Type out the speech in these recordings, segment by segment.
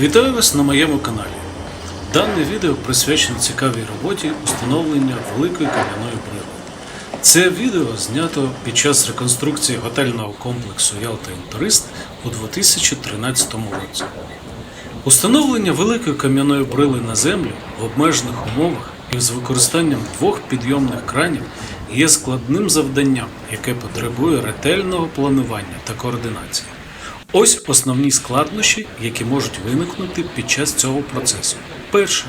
Вітаю вас на моєму каналі. Дане відео присвячено цікавій роботі установлення великої кам'яної брили. Це відео знято під час реконструкції готельного комплексу Ялта Інтурист у 2013 році. Установлення великої кам'яної брили на землю в обмежених умовах і з використанням двох підйомних кранів є складним завданням, яке потребує ретельного планування та координації. Ось основні складнощі, які можуть виникнути під час цього процесу. Перше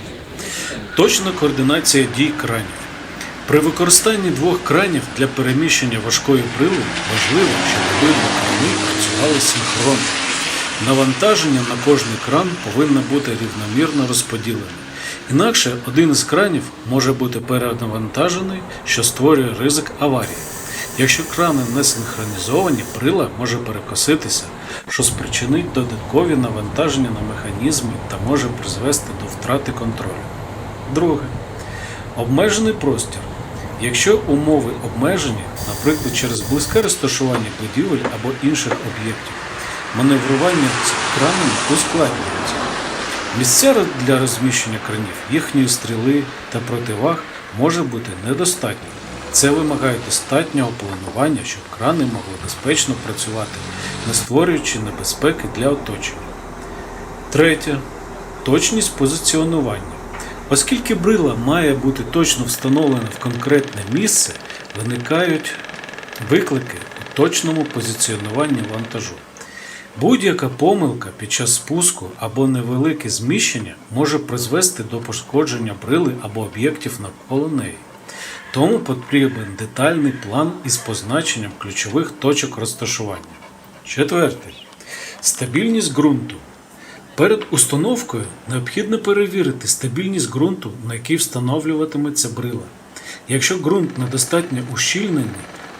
точна координація дій кранів. При використанні двох кранів для переміщення важкої брили важливо, щоб обидва крани працювали синхронно. Навантаження на кожний кран повинно бути рівномірно розподілене. Інакше один із кранів може бути перенавантажений, що створює ризик аварії. Якщо крани не синхронізовані, брила може перекоситися, що спричинить додаткові навантаження на механізми та може призвести до втрати контролю. Друге. Обмежений простір. Якщо умови обмежені, наприклад, через близьке розташування будівель або інших об'єктів, маневрування з кранами ускладнюється. Місця для розміщення кранів, їхньої стріли та противаг може бути недостатньо. Це вимагає достатнього планування, щоб крани могли безпечно працювати, не створюючи небезпеки для оточення. Третє. Точність позиціонування. Оскільки брила має бути точно встановлена в конкретне місце, виникають виклики у точному позиціонуванні вантажу. Будь-яка помилка під час спуску або невелике зміщення може призвести до пошкодження брили або об'єктів навколо неї. Тому потрібен детальний план із позначенням ключових точок розташування. Четверте. Стабільність ґрунту. Перед установкою необхідно перевірити стабільність ґрунту, на який встановлюватиметься брила. Якщо ґрунт недостатньо ущільнений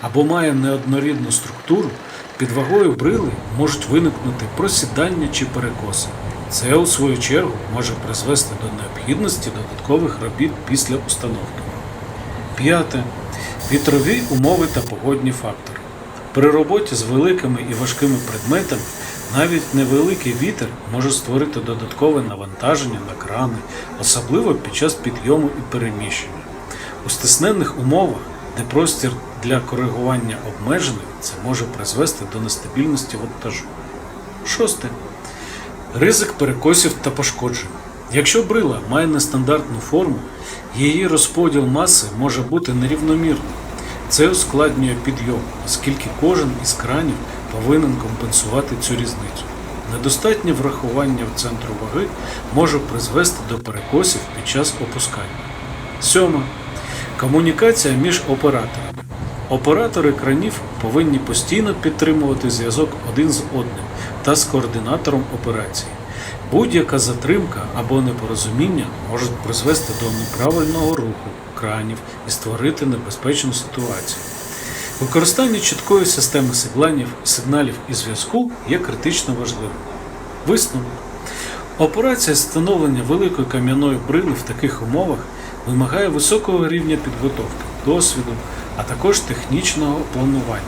або має неоднорідну структуру, під вагою брили можуть виникнути просідання чи перекоси. Це, у свою чергу, може призвести до необхідності додаткових робіт після установки. П'яте. Вітрові умови та погодні фактори. При роботі з великими і важкими предметами навіть невеликий вітер може створити додаткове навантаження на крани, особливо під час підйому і переміщення. У стиснених умовах, де простір для коригування обмежений, це може призвести до нестабільності вантажу. Шосте. Ризик перекосів та пошкоджень. Якщо брила має нестандартну форму, її розподіл маси може бути нерівномірним. Це ускладнює підйом, оскільки кожен із кранів повинен компенсувати цю різницю. Недостатнє врахування в центру ваги може призвести до перекосів під час опускання. Сьоме. Комунікація між операторами. Оператори кранів повинні постійно підтримувати зв'язок один з одним та з координатором операції. Будь-яка затримка або непорозуміння можуть призвести до неправильного руху кранів і створити небезпечну ситуацію. Використання чіткої системи сигналів, сигналів і зв'язку є критично важливим. Висновок. Операція встановлення великої кам'яної брили в таких умовах вимагає високого рівня підготовки, досвіду, а також технічного планування.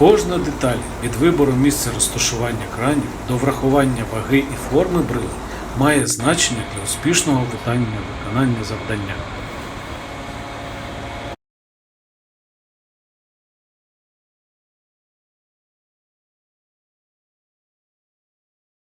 Кожна деталь від вибору місця розташування кранів до врахування ваги і форми брили має значення для успішного виконання виконання завдання.